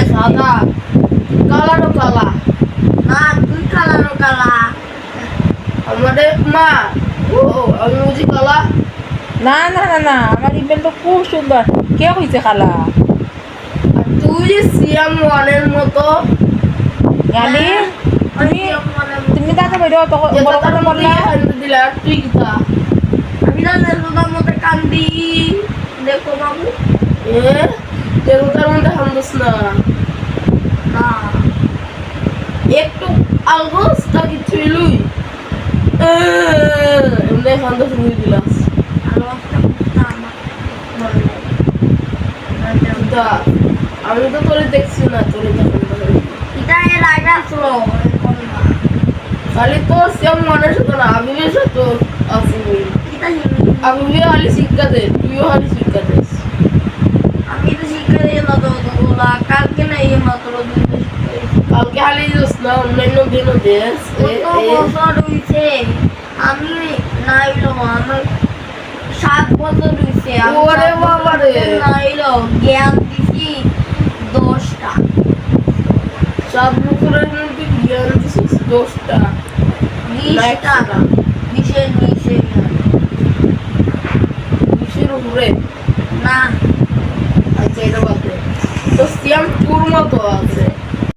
দেখছি সাদা। কালারও কালা। না তুই কালারও কালা। আমাদের মা। ও আমি বুঝি কালা। না না না না আমার ইমেল তো খুব সুন্দর। কে হয়েছে খালা তুই যে সিয়াম ওয়ানের মতো। জানি তুমি তুমি দাদা বাইরে অত যে বড় কথা বললা তুই কিতা? আমি না তোর মতো কান্দি। দেখো বাবু। এ যে কথার মধ্যে হামদোস না। না একটু আলগোস তা কিছু লুই এমনি হামদোস লুই দিলাস আমি তো তোরে দেখছি না তোরে এটা এর আগে আসলো এরকম না। খালি তোর সিয়াম ওয়ানের সাথে না সাথে আসবি এটা হিন্দি। আবিবে শিক্ষা দে তুইও খালি শিক্ষা দে না অন্যান্য দিনও দেশ বছর হইছে। আমি নাইলো আমার সাত বছর আমি ওরে বাবারে। নাইলো জ্ঞান দিছি দশটা। সাত বছরের মধ্যে জ্ঞান দিছিস? দশটা। বিশটা। বিশের নিচে বিশের উপরে? না আচ্ছা এটা বাদ তো সিয়াম তোর মতো আছে।